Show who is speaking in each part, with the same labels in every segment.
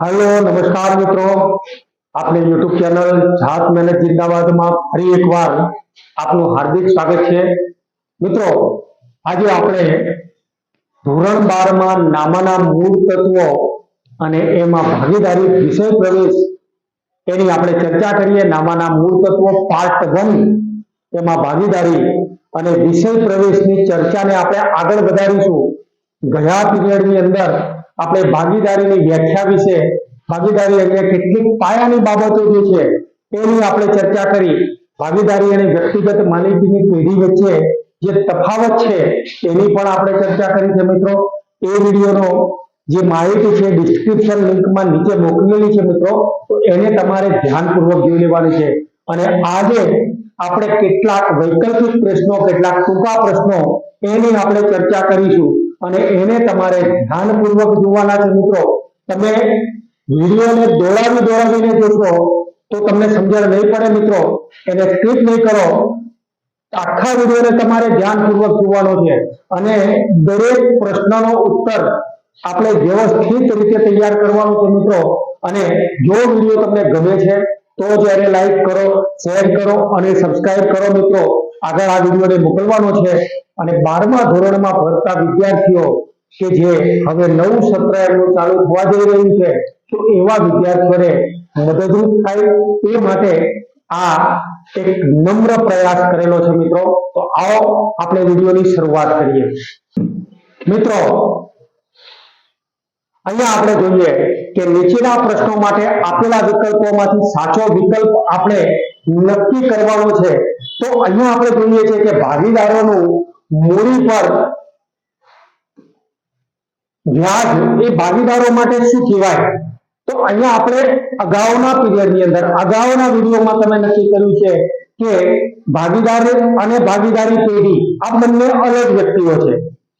Speaker 1: Hello, નમસ્કાર મિત્રો. આપણી યુટ્યુબ ચેનલ જાત મહેનત જિંદાબાદમાં ફરી એકવાર આપનું હાર્દિક સ્વાગત છે. મિત્રો, આજે આપણે ધોરણ બારમાં નામાના મૂળ તત્વો અને એમાં ભાગીદારી વિષય પ્રવેશ એની આપણે ચર્ચા કરીએ. નામાના મૂળ તત્વો પાર્ટ વન એમાં ભાગીદારી અને વિષય પ્રવેશની ચર્ચાને આપણે આગળ વધારીશું. ગયા પીરિયડની અંદર આપણે ભાગીદારીની વ્યાખ્યા વિશે, ભાગીદારી એટલે કેટલીક પાયાની બાબતો જે છે, એની આપણે ચર્ચા કરી. ભાગીદારી અને વ્યક્તિગત માલિકીની પેઢી વચ્ચે જે તફાવત છે, એની પણ આપણે ચર્ચા કરી છે મિત્રો. એ વિડીયોનો જે માહિતી છે ડિસ્ક્રિપ્શન લિંકમાં નીચે મોકલેલી છે મિત્રો. તો એને તમારે ધ્યાનપૂર્વક જોઈ લેવાની છે. અને આજે આપણે કેટલાક વૈકલ્પિક પ્રશ્નો, કેટલાક ટૂંકા પ્રશ્નો એની આપણે ચર્ચા કરીશું. અને એને તમારે ધ્યાનપૂર્વક જોવાના છે મિત્રો. તમે વિડીયોને દોડાવી દોડાવીને જોશો તો તમને સમજણ નહીં પડે મિત્રો. એને સ્કીપ નહીં કરો. આખા વિડીયોને તમારે ધ્યાનપૂર્વક જોવાનો છે. અને દરેક પ્રશ્નનો ઉત્તર આપણે વ્યવસ્થિત રીતે તૈયાર કરવાનો છે મિત્રો. અને જો વીડિયો તમને ગમે છે, તો જ્યારે લાઈક કરો શેર કરો અને સબસ્ક્રાઇબ કરો મિત્રો. આગળ આ વિડીયોને મોકલવાનો છે અને બારમા ધોરણમાં ભણતા વિદ્યાર્થીઓ કે જે હવે નવું સત્ર એમનું ચાલુ થવા જઈ રહ્યું છે, તો એવા વિદ્યાર્થીઓને મદદરૂપ થાય એ માટે આ એક નમ્ર પ્રયાસ કરેલો છે મિત્રો. તો આવો આપણે વિડીયોની શરૂઆત કરીએ. મિત્રો, અહીંયા આપણે જોઈએ કે નીચેના પ્રશ્નો માટે આપેલા વિકલ્પોમાંથી સાચો વિકલ્પ આપણે નક્કી કરવાનો છે. તો અહીંયા આપણે જોઈએ છે કે ભાગીદારોનું મૂડી પર વ્યાજ એ ભાગીદારો માટે શું કહેવાય? તો અહીંયા આપણે અગાઉના પીરિયડની અંદર, અગાઉના વિડીયોમાં તમે નક્કી કર્યું છે કે ભાગીદાર અને ભાગીદારી પેઢી, આ બંને અલગ વ્યક્તિઓ છે.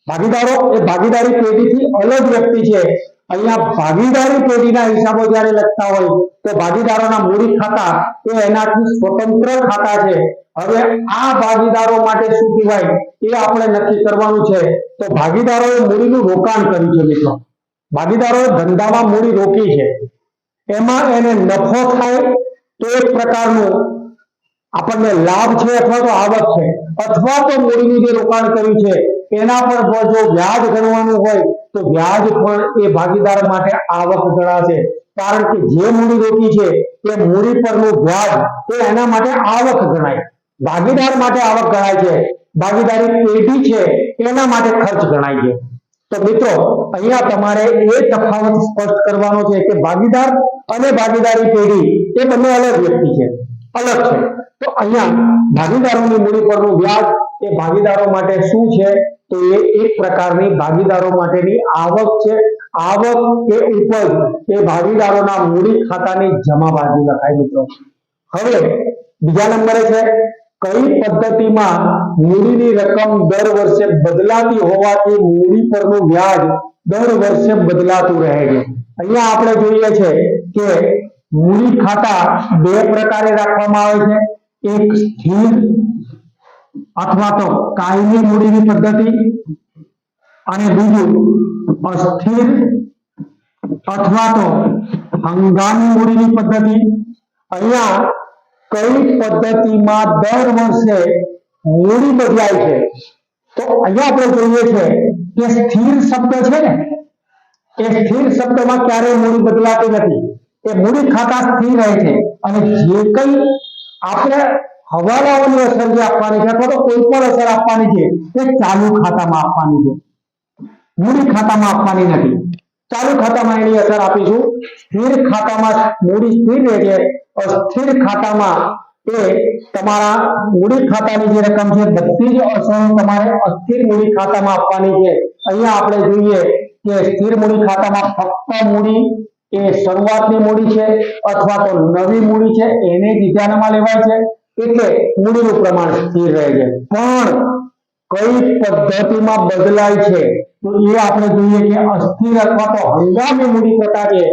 Speaker 1: ભાગીદારો એ ભાગીદારી પેઢીથી અલગ વ્યક્તિ છે. અહીંયા ભાગીદારી પેઢીના હિસાબો જ્યારે લખતા હોય, તો ભાગીદારોના મૂડી ખાતા એ એનાથી સ્વતંત્ર ખાતા છે. હવે આ ભાગીદારો માટે શું કહેવાય એ આપણે નક્કી કરવાનું છે. તો ભાગીદારોએ મૂડીનું રોકાણ કર્યું છે મિત્રો. ભાગીદારોએ ધંધામાં મૂડી રોકી છે. એમાં એને નફો થાય તો એક પ્રકારનું આપણને લાભ છે અથવા તો આવક છે. અથવા તો મૂડીનું જે રોકાણ કર્યું છે એના પર જો વ્યાજ ગણવાનું હોય, તો વ્યાજ પણ એ ભાગીદાર માટે આવક ગણાશે. કારણ કે જે મૂડી રોકી છે, એ મૂડી પરનું વ્યાજ, એ એના માટે આવક ગણાય. ભાગીદાર માટે આવક ગણાય છે. ભાગીદારી પેઢી છે, એના માટે ખર્ચ ગણાય છે. તો મિત્રો, અહીંયા તમારે એ તફાવત સ્પષ્ટ કરવાનો છે કે ભાગીદાર અને ભાગીદારી પેઢી એ બંને અલગ વ્યક્તિ છે. અલગ છે. તો અહીંયા ભાગીદારોની મૂડી પરનું વ્યાજ એ ભાગીદારો માટે શું છે? તો એ એક પ્રકારની ભાગીદારો માટેની આવક છે. આવક કે ઉપજ એ ભાગીદારોના મૂડી ખાતાની જમા બાજુ લખાય મિત્રો. હવે બીજા નંબરે છે, કઈ પદ્ધતિમાં મૂડીની રકમ દર વર્ષે બદલાતી હોવાથી મૂડી પરનું વ્યાજ દર વર્ષે બદલાતું રહે છે. અહીંયા આપણે જોઈએ છે કે મૂડી ખાતા બે પ્રકારે રાખવામાં આવે છે. એક સ્થિર અથવા તો કાયમી મૂડીની પદ્ધતિ અને બીજું અસ્થિર અથવા તો હંગામી મૂડીની પદ્ધતિ. અહીંયા કઈ પદ્ધતિમાં દર વર્ષે મૂડી બદલાય છે? તો અહીંયા આપણે જોઈએ છે કે સ્થિર શબ્દ છે ને? એ સ્થિર શબ્દમાં ક્યારેય મૂડી બદલાતી નથી. એ મૂડી ખાતા સ્થિર રહે છે. અને જે કઈ આપણે હવાલાઓની અસર જે આપવાની છે અથવા તો કોઈ પણ અસર આપવાની છે એ ચાલુ ખાતામાં આપવાની છે. મૂડી ખાતામાં આપવાની નથી. ચાલુ ખાતામાં એની અસર આપીશું. સ્થિર ખાતામાં મૂડી સ્થિર રહે છે. અસ્થિર ખાતામાં એ તમારા મૂડી ખાતાની જે રકમ છે, બધી જ અસરો તમારે અસ્થિર મૂડી ખાતામાં આપવાની છે. અહીંયા આપણે જોઈએ કે સ્થિર મૂડી ખાતામાં ફક્ત મૂડી એ શરૂઆતની મૂડી છે અથવા તો નવી મૂડી છે, એને જ ધ્યાનમાં લેવાય છે. એટલે મૂડીનું પ્રમાણ સ્થિર રહે છે. પણ કઈ પદ્ધતિમાં બદલાય છે, તો એ આપણે જોઈએ કે અસ્થિર અથવા તો હંગામી મૂડી પ્રકાર છે,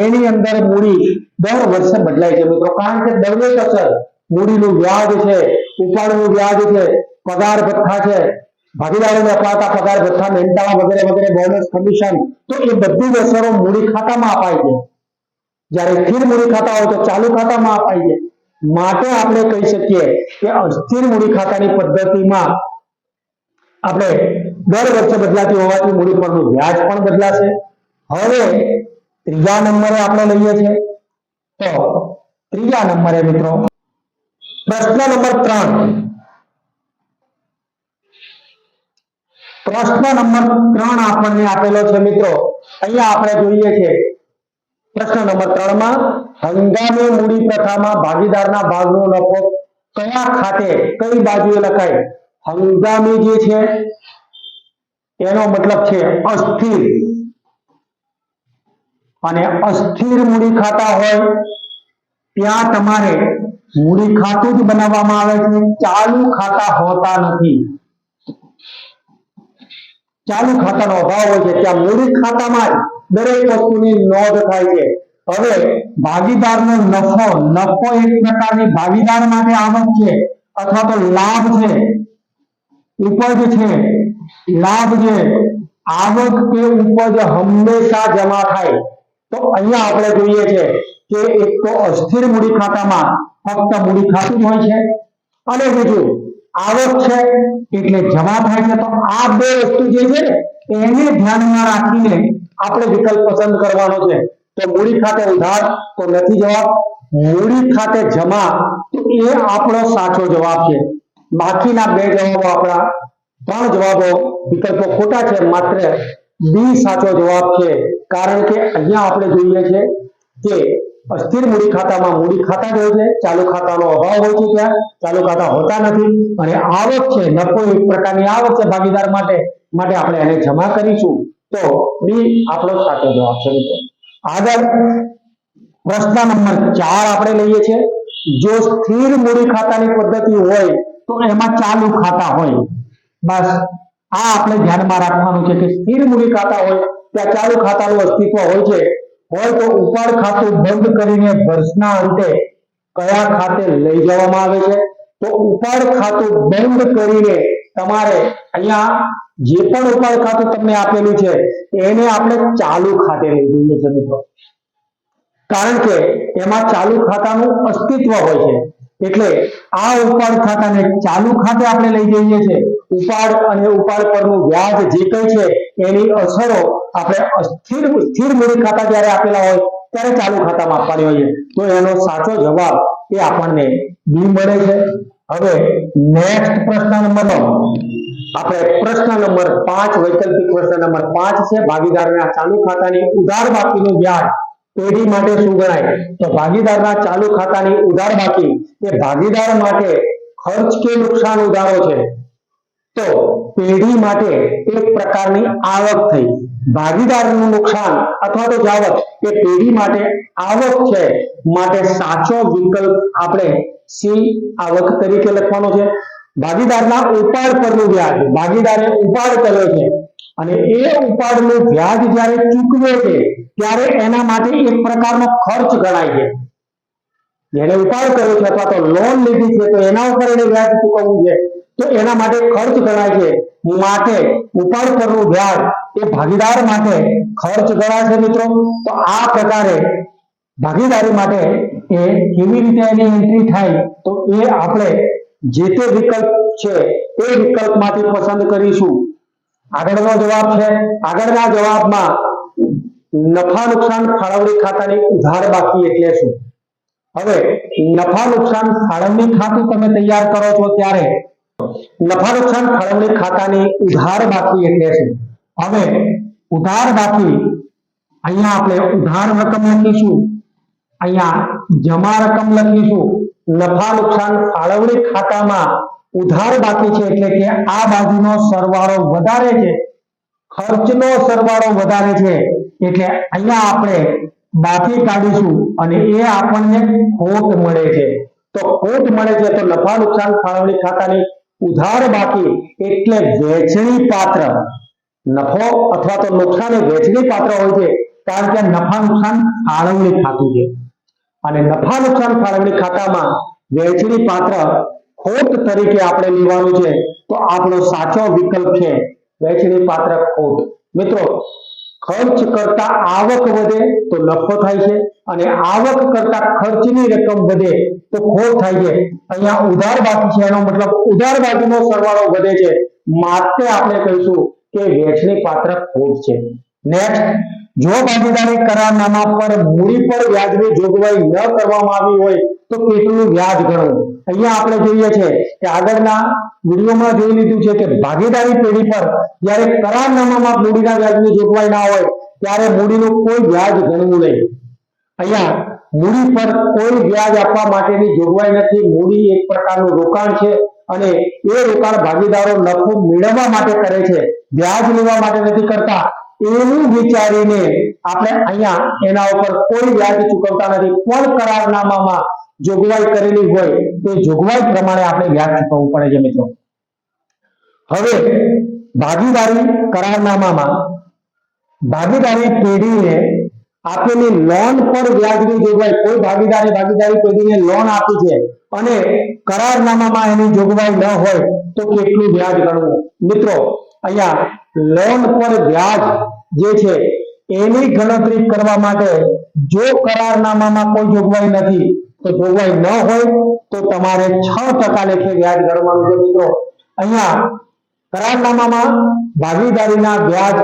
Speaker 1: એની અંદર મૂડી દર વર્ષે બદલાય છે. મિત્રો, કારણ કે દરેક અસર મૂડીનું વ્યાજ છે, ઉપાડનું વ્યાજ છે, પગાર ભથ્થા છે ભાગીદારોને અપાતા પગાર ભથ્થા મેન્ટા વગેરે વગેરે બોનસ કમિશન તો એ બધી અસરો મૂડી ખાતામાં અપાય છે જ્યારે સ્થિર મૂડી ખાતા હોય તો ચાલુ ખાતામાં અપાય છે માટે આપણે કહી શકીએ કે અસ્થિર મૂડી ખાતાની પદ્ધતિમાં આપણે દર વર્ષે બદલાતી હોવાથી મૂડી પરનું વ્યાજ પણ બદલાશે. હવે ત્રીજા નંબરે આપણે લઈએ છીએ તો ત્રીજા નંબરે મિત્રો પ્રશ્ન નંબર ત્રણ. પ્રશ્ન નંબર ત્રણ આપણને આપેલો છે મિત્રો. અહીંયા આપણે જોઈએ છે, પ્રશ્ન નંબર ત્રણમાં હંગામી મૂડી પ્રથામાં ભાગીદારના ભાગનો નફો કયા ખાતે, કઈ બાજુએ લખાય? હંગામી જે છે, એનો મતલબ છે અસ્થિર. અને અસ્થિર મૂડી ખાતા હોય, ત્યાં તમારે મૂડી ખાતું જ બનાવવામાં આવે છે, ચાલુ ખાતા હોતા નથી. ચાલુ ખાતાનો અભાવ હોય છે, ત્યાં મૂડી ખાતામાં દરેક વસ્તુની નોંધ થાય છે. હવે ભાગીદારનો નફો નફો એક પ્રકારની ભાગીદાર માટે આવક છે અથવા તો લાભ છે. ઉપજ છે, લાભ છે. આવક કે ઉપજ હંમેશા જમા થાય. તો અહીંયા આપણે જોઈએ છે કે એક તો અસ્થિર મૂડી ખાતામાં ફક્ત મૂડી ખાતું હોય છે. અને બીજું આવક છે, એટલે જમા થાય છે તો આ બે વસ્તુ જે છે, એને ધ્યાનમાં રાખીને આપણે વિકલ્પ પસંદ કરવાનો છે. તો મૂડી ખાતે ઉધાર તો નથી જવાબ. મૂડી ખાતે જમા તો એ આપણો સાચો જવાબ છે. બાકીના બે જવાબો આપણા ત્રણ જવાબો વિકલ્પો ખોટા છે, માત્ર બી સાચો જવાબ છે. કારણ કે અહીંયા આપણે જોઈએ છે કે અસ્થિર મૂડી ખાતામાં મૂડી ખાતા જ હોય છે. ચાલુ ખાતાનો અભાવ હોય છે ત્યાં. ચાલુ ખાતા હોતા નથી. અને આવક છે, નફો એક પ્રકારની આવક છે ભાગીદાર માટે માટે આપણે એને જમા કરીશું. તો બી આપણો સાચો જવાબ છે આગળ પ્રશ્ન નંબર ચાર આપણે લઈએ છીએ. જો સ્થિર મૂડી ખાતાની પદ્ધતિ હોય, તો એમાં ચાલુ ખાતા હોય. બસ, આ આપણે ધ્યાનમાં રાખવાનું છે કે સ્થિર મૂડી ખાતા હોય, ત્યાં ચાલુ ખાતાનું અસ્તિત્વ હોય છે. હોય તો ઉપાડ ખાતું બંધ કરીને વર્ષના અંતે કયા ખાતે લઈ જવામાં આવે છે? તો ઉપાડ ખાતું બંધ કરીને તમારે અહીંયા જે પણ ઉપાડ ખાતું તમને આપેલું છે, એને આપણે ચાલુ ખાતે લઈ જઈએ છીએ મિત્રો. કારણ કે એમાં ચાલુ ખાતાનું અસ્તિત્વ હોય છે. એટલે આ ઉપાડ ખાતાને ચાલુ ખાતે આપણે લઈ જઈએ છીએ. ઉપાડ અને ઉપાડ પરનું વ્યાજ જે કંઈ છે એની અસરો આપણે સ્થિર સ્થિર મૂડી ખાતા જ્યારે આપેલા હોય, ત્યારે ચાલુ ખાતામાં આપવાની હોય તો એનો સાચો જવાબ એ આપણને બી મળે છે. હવે નેક્સ્ટ પ્રશ્ન નંબર આપણે પ્રશ્ન નંબર પાંચ, વૈકલ્પિક પ્રશ્ન નંબર પાંચ છે. ભાગીદારના ચાલુ ખાતાની ઉધાર બાકીનું વ્યાજ પેઢી માટે શું ગણાય? તો ભાગીદારના ચાલુ ખાતાની ઉધાર બાકી એ ભાગીદાર માટે ખર્ચ કે નુકસાન ઉધારો છે. તો પેઢી માટે એક પ્રકારની આવક થઈ. ભાગીદારનું નુકસાન અથવા તો જાવક એ પેઢી માટે આવક છે. માટે સાચો વિકલ્પ આપણે સી આવક તરીકે લખવાનો છે. ભાગીદારના ઉપાડ પરનું વ્યાજ. ભાગીદારે ઉપાડ કર્યો છે. અને એ ઉપાડનું વ્યાજ જ્યારે ચૂકવે છે, ત્યારે એના માટે એક પ્રકારનો ખર્ચ ગણાય છે. જેને ઉપાડ કર્યો છે અથવા તો લોન લીધી છે, તો એના ઉપર એને વ્યાજ ચૂકવવું છે. તો એના માટે ખર્ચ ગણાય છે. માટે ઉપાડ પરનું વ્યાજ એ ભાગીદાર માટે ખર્ચ ગણાય છે મિત્રો. તો આ પ્રકારે ભાગીદારી માટે એ કેવી રીતે એની એન્ટ્રી થાય તો એ આપણે જે તે વિકલ્પ છે એ વિકલ્પમાંથી પસંદ કરીશું. આગળનો જવાબ છે. આગળના જવાબમાં નફા નુકસાન ફાળવણી ખાતાની ઉધાર બાકી એટલે શું? હવે નફા નુકસાન ફાળવણી ખાતું તમે તૈયાર કરો છો ત્યારે નફા નુકસાન ફાળવણી ખાતાની ઉધાર બાકી એટલે છે. હવે ઉધાર બાકી, અહીંયા આપણે ઉધાર રકમ લખીશું. અહીંયા જમા રકમ લખીશું. નફા નુકસાન ફાળવણી ખાતામાં ઉધાર બાકી છે એટલે કે આ બાજુનો સરવાળો વધારે છે. ખર્ચનો સરવાળો વધારે છે. એટલે અહીંયા આપણે બાકી કાઢીશું અને એ આપણને ખોટ મળે છે. તો ખોટ મળે છે તો નફા નુકસાન ફાળવણી ખાતાની ઉધાર બાકી એટલે વેચણી પાત્ર, નફો અથવા તો નુકસાન એ વેચણી પાત્ર હોય છે, કારણ કે નફા નુકસાન ફાળવણી ખાતું છે. અને નફા નુકસાન ફાળવણી ખાતામાં વેચણી પાત્ર ખોટ તરીકે આપણે લેવાનું છે, તો આપણો સાચો વિકલ્પ છે વેચણી પાત્ર ખોટ. મિત્રો ખર્ચ કરતા આવક વધે તો નફો થાય છે અને આવક કરતા ખર્ચની રકમ વધે તો ખોટ થાય છે. અહીંયા ઉધાર બાકી છે, એનો મતલબ ઉધાર બાકીનો સરવાળો વધે છે. માટે આપણે કહીશું કે વેચણી પાત્ર ખોટ છે. નેક્સ્ટ જો ભાગીદારી કરારનામા પર મૂડી પર વ્યાજની જોગવાઈ ન કરવામાં આવી હોય તો કેટલું વ્યાજ ગણવું? અહીંયા આપણે જોઈએ છે કે આગળના વિડીયોમાં જોઈ લીધું છે કે ભાગીદારી પેઢી પર જ્યારે કરારનામામાં મૂડીના વ્યાજની જોગવાઈ ના હોય, ત્યારે મૂડીનું કોઈ વ્યાજ ગણવું નહીં. અહીંયા મૂડી પર કોઈ વ્યાજ આપવા માટેની જોગવાઈ નથી. મૂડી એક પ્રકારનું રોકાણ છે અને એ રોકાણ ભાગીદારો નફો મેળવવા માટે કરે છે. વ્યાજ લેવા માટે નથી કરતા. એવું વિચારીને આપણે અહીંયા એના ઉપર કોઈ વ્યાજ ચૂકવતા નથી. પણ કરારનામામાં જોગવાઈ કરેલી હોય તે જોગવાઈ પ્રમાણે આપણે વ્યાજ ચૂકવવું પડે છે મિત્રો. હવે ભાગીદારી કરારનામામાં ભાગીદારી પેઢીને આપેલી લોન પર વ્યાજની જોગવાઈ, કોઈ ભાગીદારી ભાગીદારી પેઢીને લોન આપી છે અને કરારનામામાં એની જોગવાઈ ન હોય તો કેટલું વ્યાજ ગણવું? મિત્રો, અહીંયા લોન પર વ્યાજ જે છે, એની ગણતરી કરવા માટે જો કરારનામામાં કોઈ જોગવાઈ નથી તો જોગવાઈ ન હોય, તો તમારે છ ટકા લેખે વ્યાજ ગણવાનું છે મિત્રો. અહીંયા કરારનામામાં ભાગીદારીના વ્યાજ,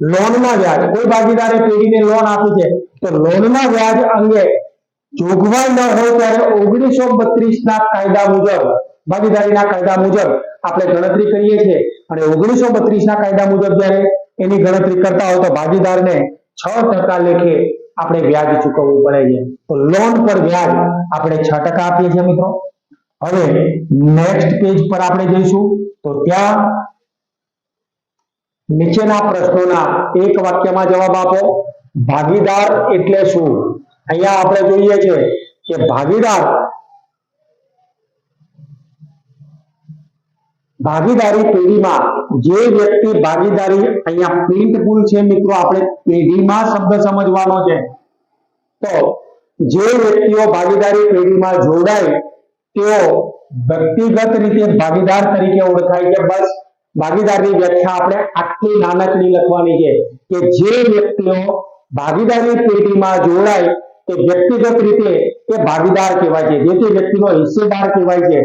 Speaker 1: લોનના વ્યાજ, કોઈ ભાગીદારે પેઢીને લોન આપી છે, તો લોનના વ્યાજ અંગે જોગવાઈ ન હોય ત્યારે ઓગણીસો બત્રીસ ના કાયદા મુજબ, ભાગીદારીના કાયદા મુજબ આપણે ગણતરી કરીએ છીએ. અને ઓગણીસો બત્રીસ ના કાયદા મુજબ જ્યારે એની ગણતરી કરતા હોય તો ભાગીદારને છ ટકા લેખે આપણે વ્યાજ ચૂકવવું પડે છે. તો લોન પર વ્યાજ આપણે છ ટકા આપીએ છીએ મિત્રો. હવે નેક્સ્ટ પેજ પર આપણે જઈશું. તો ત્યાં નીચેના પ્રશ્નોના એક વાક્યમાં જવાબ આપો. ભાગીદાર એટલે શું? અહીંયા આપણે જોઈએ છે કે ભાગીદાર ભાગીદારી પેઢીમાં જે વ્યક્તિ ભાગીદારી અહીંયા પ્રિન્ટ ભૂલ છે મિત્રો, આપણે પેઢીમાં શબ્દ સમજવાનો છે. તો જે વ્યક્તિઓ ભાગીદારી પેઢીમાં જોડાય, તેઓ વ્યક્તિગત રીતે ભાગીદાર તરીકે ઓળખાય છે. બસ ભાગીદારની વ્યાખ્યા આપણે આટલી નાનકડી લખવાની છે કે જે વ્યક્તિઓ ભાગીદારી પેઢીમાં જોડાય, તે વ્યક્તિગત રીતે એ ભાગીદાર કહેવાય છે. જે તે વ્યક્તિનો હિસ્સેદાર કહેવાય છે.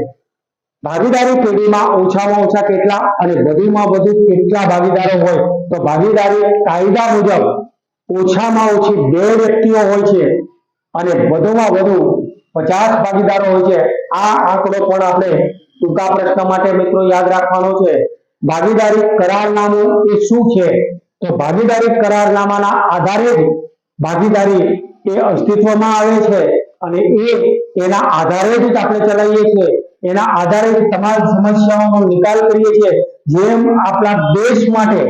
Speaker 1: ભાગીદારી પેઢીમાં ઓછામાં ઓછા કેટલા અને વધુમાં વધુ કેટલા ભાગીદારો હોય? તો ભાગીદારી કાયદા મુજબ ઓછામાં ઓછી બે વ્યક્તિઓ હોય છે અને વધુમાં વધુ પચાસ ભાગીદારો હોય છે. આ આંકડો પણ આપણે ટૂંકા પ્રશ્ન માટે મિત્રો યાદ રાખવાનો છે. ભાગીદારી કરારનામું એ શું છે? તો ભાગીદારી કરારનામાના આધારે જ ભાગીદારી એ અસ્તિત્વમાં આવે છે અને એ એના આધારે જ આપણે ચલાવીએ છીએ. એના આધારે તમામ સમસ્યાઓનો નિકાલ કરીએ છીએ. જેમ આપણા દેશ માટે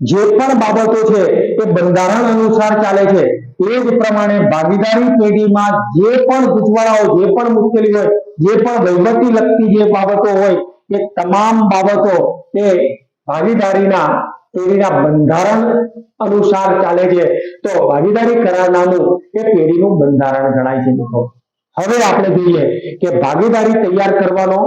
Speaker 1: જે પણ બાબતો છે એ બંધારણ અનુસાર ચાલે છે, એ જ પ્રમાણે ભાગીદારી પેઢીમાં જે પણ ગૂંચવાડાઓ જે પણ મુશ્કેલી હોય, જે પણ વહીવટી લગતી જે બાબતો હોય, એ તમામ બાબતો એ ભાગીદારીના પેઢીના બંધારણ અનુસાર ચાલે છે. તો ભાગીદારી કરારનામું એ પેઢીનું બંધારણ ગણાય છે, મિત્રો. હવે આપણે જોઈએ કે ભાગીદારી તૈયાર કરવાનો,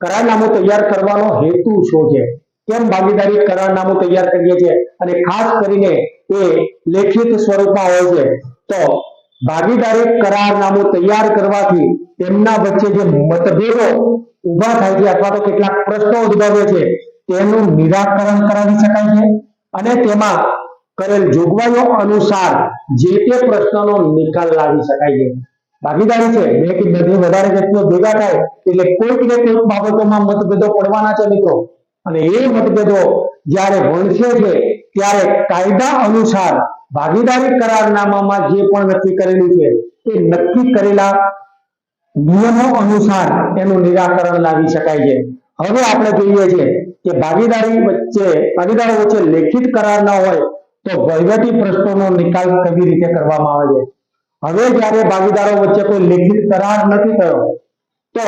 Speaker 1: કરારનામું તૈયાર કરવાનો હેતુ શું છે? કેમ ભાગીદારી કરારનામું તૈયાર કરીએ છીએ? અને ખાસ કરીને એ લેખિત સ્વરૂપમાં હોય છે. તો ભાગીદારી કરારનામું તૈયાર કરવાથી તેમના વચ્ચે જે મતભેદો ઊભા થાય છે અથવા તો કેટલાક પ્રશ્નો ઉદ્ભવે છે, તેનું નિરાકરણ કરાવી શકાય છે. અને તેમાં કરેલ જોગવાઈઓ અનુસાર જે તે પ્રશ્નનો નિકાલ લાવી શકાય છે. ભાગીદારી છે, બે કે બે વધારે વ્યક્તિઓ ભેગા થાય, એટલે કોઈક ને કોઈક બાબતોમાં મતભેદો પડવાના છે મિત્રો. અને એ મતભેદો જ્યારે વણસે છે, ત્યારે કાયદા અનુસાર ભાગીદારી કરારનામામાં જે પણ નક્કી કરેલું છે, એ નક્કી કરેલા નિયમો અનુસાર એનું નિરાકરણ લાવી શકાય છે. હવે આપણે જોઈએ છે કે ભાગીદારી વચ્ચે, ભાગીદારો વચ્ચે લેખિત કરાર ન હોય, તો વહીવટી પ્રશ્નોનો નિકાલ કેવી રીતે કરવામાં આવે છે? હવે જ્યારે ભાગીદારો વચ્ચે કોઈ લેખિત કરાર નથી થયો, તો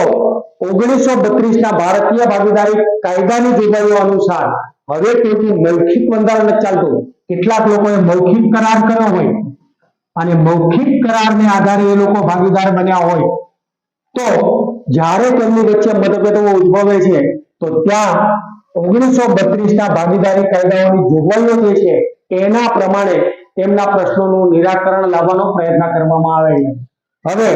Speaker 1: ઓગણીસો બત્રીસ ના ભારતીય ભાગીદારી કાયદાની જોગવાઈઓ અનુસાર હવે તેથી મૌખિક બંધારણ નથી ચાલતું. કેટલાક લોકોએ મૌખિક કરાર કર્યો હોય અને મૌખિક કરારને આધારે એ લોકો ભાગીદાર બન્યા હોય. તો જ્યારે તેમની વચ્ચે મતભેદો ઉદ્ભવે છે, તો ત્યાં ઓગણીસો બત્રીસ ના ભાગીદારી કાયદાઓની જોગવાઈઓ જે છે એના પ્રમાણે તેમના પ્રશ્નોનું નિરાકરણ લાવવાનો પ્રયત્ન કરવામાં આવે છે. હવે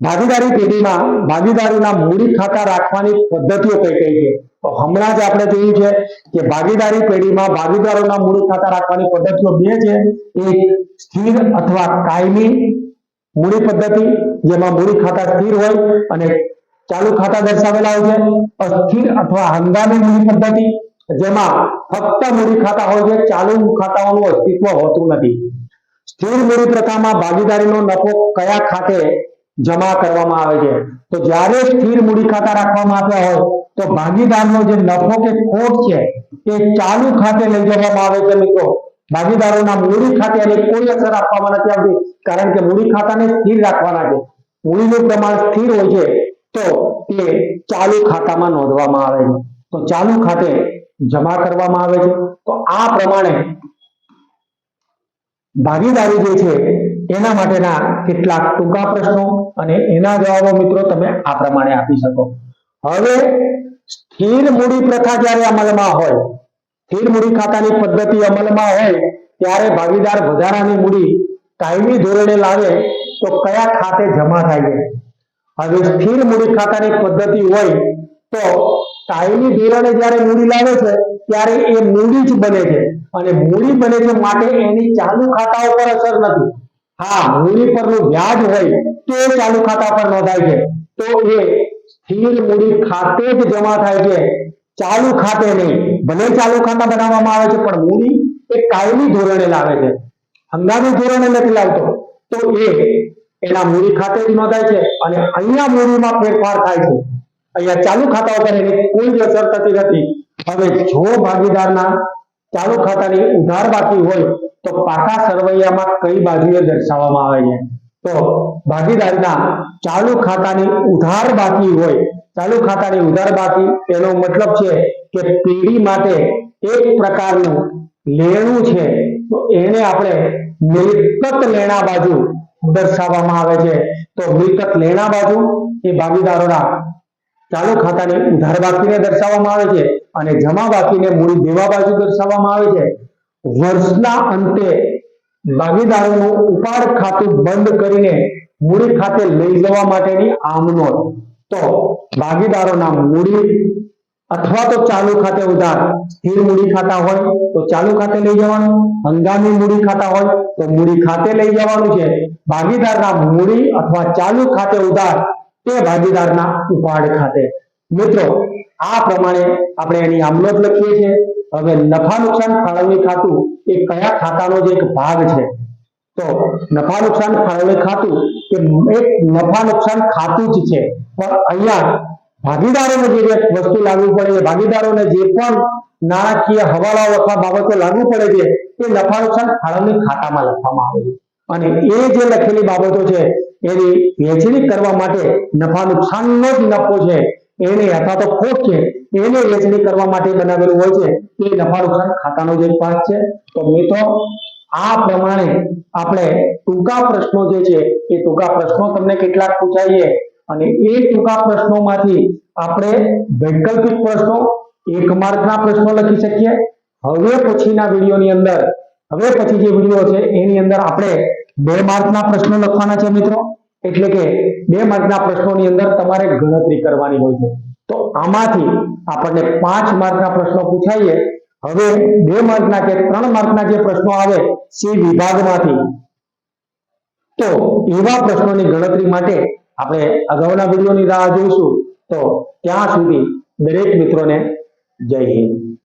Speaker 1: ભાગીદારી પેઢીમાં ભાગીદારીના મૂડી ખાતા રાખવાની પદ્ધતિઓ કઈ કઈ છે? તો હમણાં જ આપણે જોયું છે કે ભાગીદારી પેઢીમાં ભાગીદારોના મૂડી ખાતા રાખવાની પદ્ધતિઓ બે છે. એક સ્થિર અથવા કાયમી મૂડી પદ્ધતિ, જેમાં મૂડી ખાતા સ્થિર હોય અને ચાલુ ખાતા દર્શાવેલા હોય છે. અસ્થિર અથવા હંગામી મૂડી પદ્ધતિ જેમાં ફક્ત મૂડી ખાતા હોય છે, ચાલુ ખાતાઓનું અસ્તિત્વ હોતું નથી. સ્થિર મૂડી પ્રથામાં ભાગીદારીનો નફો કયા ખાતે જમા કરવામાં આવે છે? તો જ્યારે સ્થિર મૂડી ખાતા રાખવામાં આવ્યા હોય, તો ભાગીદારનો જે નફો કે ખોટ છે, એ ચાલુ ખાતે લઈ જવામાં આવે છે મિત્રો. ભાગીદારોના મૂડી ખાતે એની કોઈ અસર આપવામાં નથી આવતી, કારણ કે મૂડી ખાતાને સ્થિર રાખવાના છે. મૂડીનું પ્રમાણ સ્થિર હોય છે, તો તે ચાલુ ખાતામાં નોંધવામાં આવે છે. તો ચાલુ ખાતે જમા કરવામાં આવે છે. તો આ પ્રમાણે ભાગીદારી જે છે, એના માટેના કેટલાક ટૂંકા પ્રશ્નો અને એના જવાબો મિત્રો તમે આ પ્રમાણે આપી શકો. હવે સ્થિર મૂડી પ્રથા જ્યારે અમલમાં હોય, સ્થિર મૂડી ખાતાની પદ્ધતિ અમલમાં હોય, ત્યારે ભાગીદાર વધારાની મૂડી કાયમી ધોરણે લાવે તો કયા ખાતે જમા થાય છે? હવે સ્થિર મૂડી ખાતાની પદ્ધતિ હોય તો કાયમી ધોરણે જ્યારે મૂડી લાવે છે, ત્યારે એ મૂડી જ બને છે. અને મૂડી બને છે માટે એની ચાલુ ખાતા ઉપર અસર નથી. હા, મૂડી પરનું વ્યાજ હોય તો એ ચાલુ ખાતા પર નોંધાય છે. તો એ સ્થિર મૂડી ખાતે જ જમા થાય છે. ચાલુ ખાતે નહીં, ભલે ચાલુ ખાતા બનાવવામાં આવે છે, પણ મૂડી એ કાયમી ધોરણે લાવે છે. હંગામી ધોરણે નથી લાવતો. તો એ એના મૂડી ખાતે જ નોંધાય છે અને અહીંયા મૂડીમાં ફેરફાર થાય છે. અહીંયા ચાલુ ખાતા ઉપર એની કોઈ જ અસર થતી નથી. હવે જો ભાગીદારના ચાલુ ખાતાની ઉધાર બાકી હોય, તો પાકા સરવૈયામાં કઈ બાજુએ દર્શાવવામાં આવે છે? તો ભાગીદારના ચાલુ ખાતાની ઉધાર બાકી હોય, ચાલુ ખાતાની ઉધાર બાકી, એનો મતલબ છે કે પેઢી માટે એક પ્રકારનું લેણું છે, તો એને આપણે મિલકત લેણા બાજુ દર્શાવવામાં આવે છે. તો મિલકત લેણા બાજુ એ ભાગીદારોના ચાલુ ખાતાને ઉધાર બાકીને દર્શાવવામાં આવે છે અને જમા બાકીને મૂડી દેવા બાજુ દર્શાવવામાં આવે છે. વર્ષના અંતે ભાગીદારોનું ઉપાડ ખાતું બંધ કરીને મૂડી ખાતે લઈ જવા માટેની આમ તો ભાગીદારોના મૂડી અથવા તો ચાલુ ખાતે ઉધાર, સ્થિર મૂડી ખાતા હોય તો ચાલુ ખાતે લઈ જવાનું, હંગામી મૂડી ખાતા હોય તો મૂડી ખાતે લઈ જવાનું છે. ભાગીદારના મૂડી અથવા ચાલુ ખાતે ઉધાર તે ભાગીદારના ઉપાડ ખાતે. મિત્રો, આ પ્રમાણે આપણે એની આમલત લખીએ છીએ. હવે નફા નુકસાન ફાળવણી ખાતું એ કયા ખાતાનો જ એક ભાગ છે? તો નફા નુકસાન ફાળવણી ખાતું એ એક નફા નુકસાન ખાતું જ છે. પણ અહીંયા ભાગીદારોને જે વસ્તુ લાગુ પડે છે ભાગીદારોને જે પણ નાણાકીય હવાલાઓ અથવા બાબતો લાગુ પડે છે, એ નફા નુકસાન ફાળવણી ખાતામાં લખવામાં આવે છે. અને એ જે લખેલી બાબતો છે એની વહેંચણી કરવા માટે નફા નુકસાનનો જ નફો છે. એને અથવા તો ખોટ છે. એને વહેંચણી કરવા માટે બનાવેલું હોય છે. એ નફા નુકસાન ખાતાનો જે ભાગ છે. તો મિત્રો, આ પ્રમાણે આપણે ટૂંકા પ્રશ્નો જે છે, એ ટૂંકા પ્રશ્નો તમને કેટલાક પૂછાઈએ. અને એ ટૂંકા પ્રશ્નોમાંથી આપણે વૈકલ્પિક પ્રશ્નો, એક માર્કના પ્રશ્નો લખી શકીએ. હવે પછીના વિડીયોની અંદર, હવે પછી જે વીડિયો છે, એની અંદર આપણે બે માર્કના પ્રશ્નો લખવાના છે મિત્રો. એટલે કે બે માર્કના પ્રશ્નોની અંદર તમારે ગણતરી કરવાની હોય છે. તો આમાંથી આપણને પાંચ માર્કના પ્રશ્નો પૂછાઈએ. હવે બે માર્કના કે ત્રણ માર્કના જે પ્રશ્નો આવે, સી વિભાગમાંથી. તો એવા પ્રશ્નોની ગણતરી માટે આપણે અગાઉના વિડીયોની રાહ જોઈશું. તો ત્યાં સુધી દરેક મિત્રોને જય હિન્દ.